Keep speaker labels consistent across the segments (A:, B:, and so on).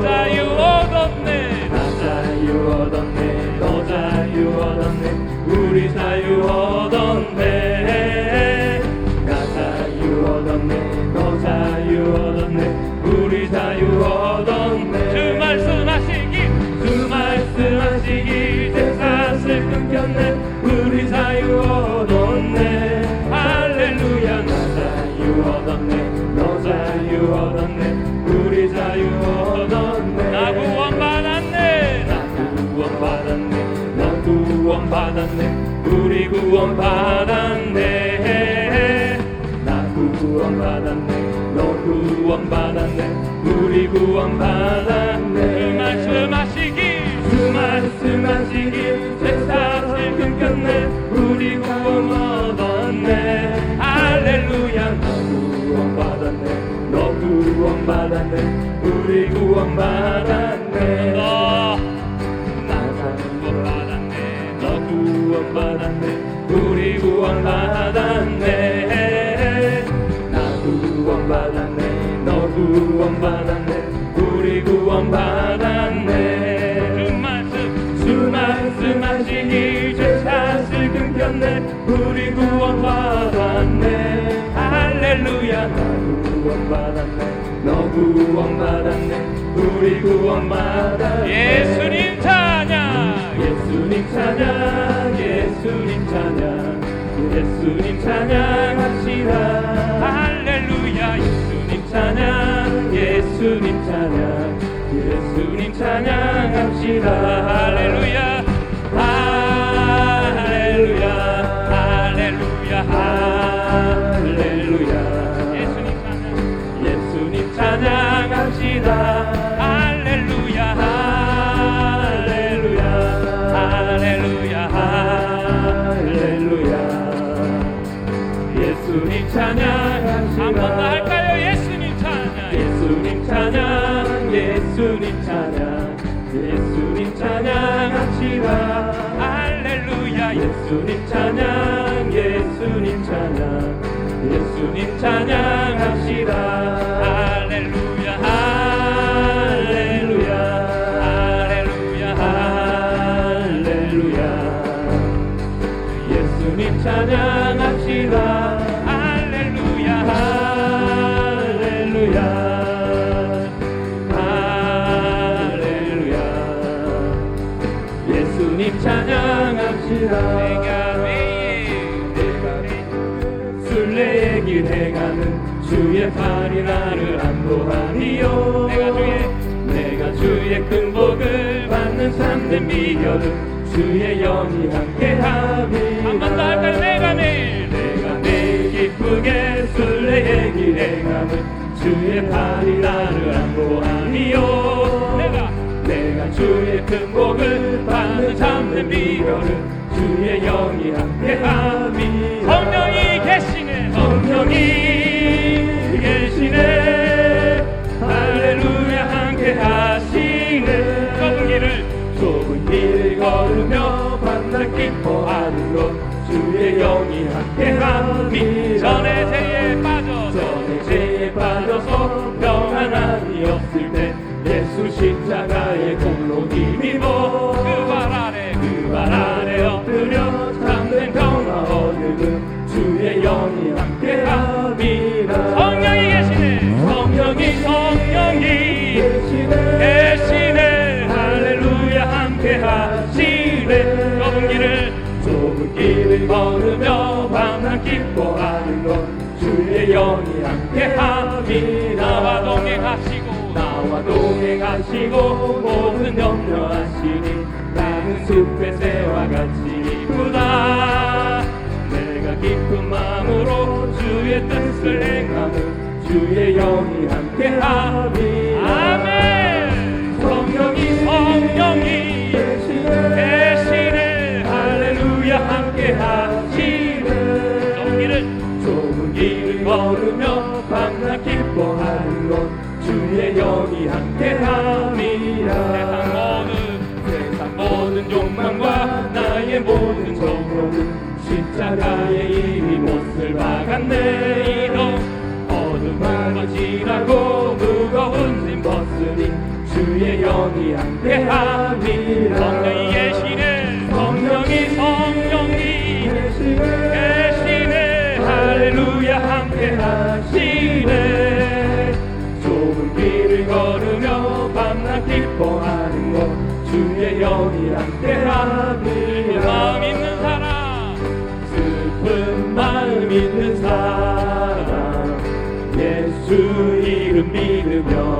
A: 자유 얻었네.
B: 나 자유 얻었네 너 자유 얻었네. 우리 자유 얻었네. 나 자유 얻었네 너 자유 얻었네. 우리 자유 얻었네.
A: 주 말씀하시기.
B: 주 말씀하시기. 제 사슬 끊겼네. 우리 자유 얻었네
A: 받았네.
B: 우리 구원 받았네. 나 구원 받았네. 너 구원 받았네. 우리
A: 주
B: 구원 받았네.
A: 말씀 하시기.
B: 주 말씀 하시길 제 사실 끊겼네. 우리 구원 얻었네. 할렐루야. 너 구원 받았네. 너 구원 받았네. 우리 구원 받았네
A: 구원받았네.
B: 너 구원받았네. 우리 구원받았네.
A: 예수님 찬양.
B: 예수님 찬양 예수님 찬양 예수님 찬양합시다.
A: 할렐루야.
B: 예수님 찬양 예수님 찬양 예수님 찬양합시다.
A: 할렐루야 예수님 찬양
B: 예수님 찬양 예수님 찬양 찬양합시다
A: 내가
B: 순례의 길 행하는 주의 팔이 나를 안보하리요
A: 내가 주의-
B: 내가 주의 큰 복을 받는 참된 비결은 주의 영이 함께함이 주의 영이 함께 함이
A: 전에 죄에
B: 기뻐하는 것 주의 영이 함께함이
A: 나와 동행하시고
B: 나와 동행하시고 모든 염려하시니 나는 숲의 새와 같이 이쁘다. 내가 기쁜 마음으로 주의 뜻을 행하는 주의 영이 함께함이
A: 모든
B: 정욕은 십자가의 이 못을 박았네. 이도 어둠은 지나고 무거운 짐 벗으며 영이 함께함이라.
A: 성령이 계시네. 성령이 성령이 계시네. 할렐루야
B: 함께하시네. 좁은 길을 걸으며 밤낮 기뻐하는 것 주의 영이 함께함이 이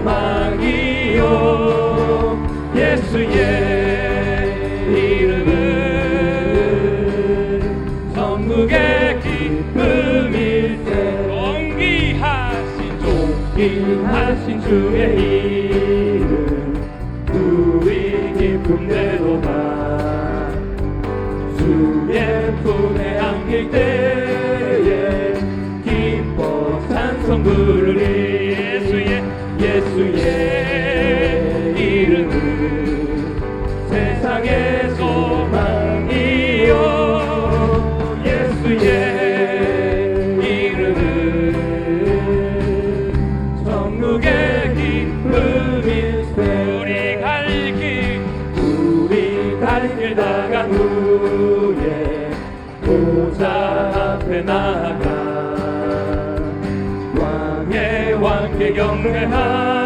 B: 소망이요. 예수의 이름은 전국의 기쁨일세.
A: 공기하신
B: 존귀하신 주의 이름 우리 기쁨 대로다. 주의 품에 안길 때 세상의 소망이요 예수의 이름은 전국의 기쁨일세
A: 우리 갈길
B: 우리 갈길 나간 후에 보좌 앞에 나가 왕의 왕께 경배하